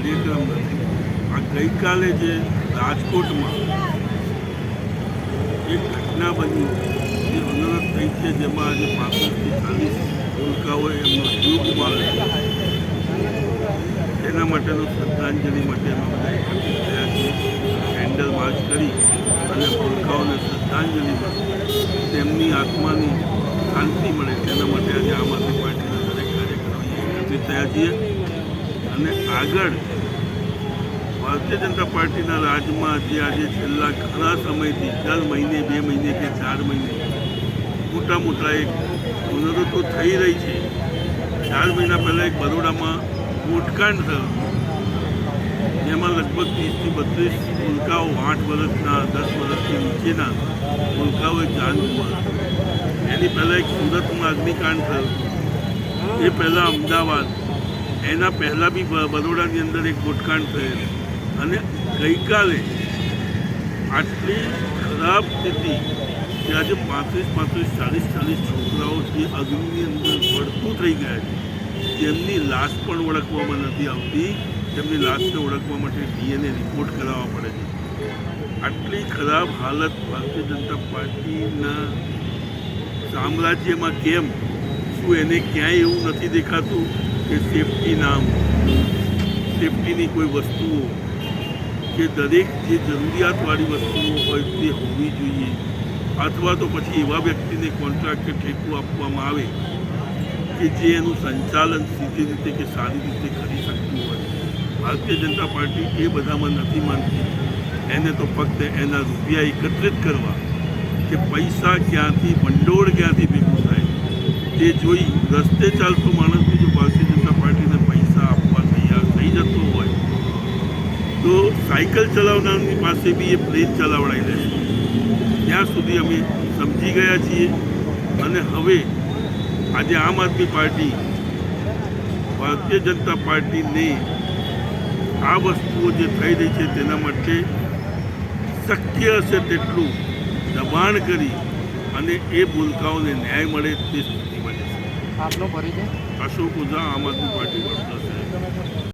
કાર્યક્રમ નથી આ ગઈકાલે જે રાજકોટમાં એક ઘટના બની, જે અનરત થઈ છે, જેમાં આજે પાંત્રીસથી ચાલીસ ભૂલકાઓએ એમનો જીવ ગુમાવ્યો એના માટેનો શ્રદ્ધાંજલિ માટે અમે બધા એકત્રિત થયા છીએ. કેન્ડલ માર્ચ કરી અને ભૂલકાઓને શ્રદ્ધાંજલિ તેમની આત્માની શાંતિ મળે તેના માટે આજે આમ આદમી પાર્ટીના દરેક કાર્યક્રમ એકત્રિત થયા છીએ. અને આગળ ભારતીય જનતા પાર્ટીના રાજમાં જે આજે છેલ્લા ઘણા સમયથી દર મહિને, બે મહિને કે ચાર મહિને મોટા મોટા એક પુનરુત્વ થઈ રહી છે. ચાર મહિના પહેલાં એક બરોડામાં મોટકાંડ થયો. જેમાં લગભગ ત્રીસથી બત્રીસ મુલકાઓ આઠ વર્ષના, દસ વર્ષથી નીચેના ભૂલકાઓએ જાન ગુમાવી. એની પહેલાં એક સુરતમાં અગ્નિકાંડ થયો. એ પહેલાં અમદાવાદ એના પહેલાં બી બરોડાની અંદર એક ગોટકાંડ થયેલ. અને ગઈકાલે આટલી ખરાબ સ્થિતિ કે આજે પાંત્રીસ પાંત્રીસ, ચાલીસ ચાલીસ છોકરાઓ જે અગ્નિની અંદર પડતું થઈ ગયા છે, તેમની લાશ પણ ઓળખવામાં નથી આવતી. તેમની લાશને ઓળખવા માટે ડીએનએ રિપોર્ટ કરાવવા પડે છે. આટલી ખરાબ હાલત ભારતીય જનતા પાર્ટીના સામ્રાજ્યમાં કેમ? શું એને ક્યાંય એવું નથી દેખાતું? કે સેફટી નામ સેફટીની કોઈ વસ્તુઓ, કે દરેક જે જરૂરિયાતવાળી વસ્તુઓ હોય તે હોવી જોઈએ. અથવા તો પછી એવા વ્યક્તિને કોન્ટ્રાક્ટ કે ઠેકું આપવામાં આવે, કે જે એનું સંચાલન સીધી રીતે કે સારી રીતે કરી શકતું હોય. ભારતીય જનતા પાર્ટી એ બધામાં નથી માનતી. એને તો ફક્ત એના રૂપિયા એકત્રિત કરવા, કે પૈસા ક્યાંથી, ભંડોળ ક્યાંથી ભેગું થાય, તે જોઈ રસ્તે ચાલતો માણસની જો ભારતીય જનતા પાર્ટીને પૈસા આપવા તૈયાર જતો હોય તો સાયકલ ચલાવનારની પાસે બી એ પ્લેન ચલાવડાવી લે ત્યાં સુધી અમે સમજી ગયા છીએ અને હવે આજે આમ આદમી પાર્ટી ભારતીય જનતા પાર્ટીને આ વસ્તુઓ જે થઈ રહી છે તેના માટે શક્ય હશે તેટલું દબાણ કરી અને એ ભૂલકાઓને ન્યાય મળે તે સ્થિતિમાં જશે. આપનો પરિચય? અશોક ઓઝા આમ આદમી પાર્ટી વડોદરા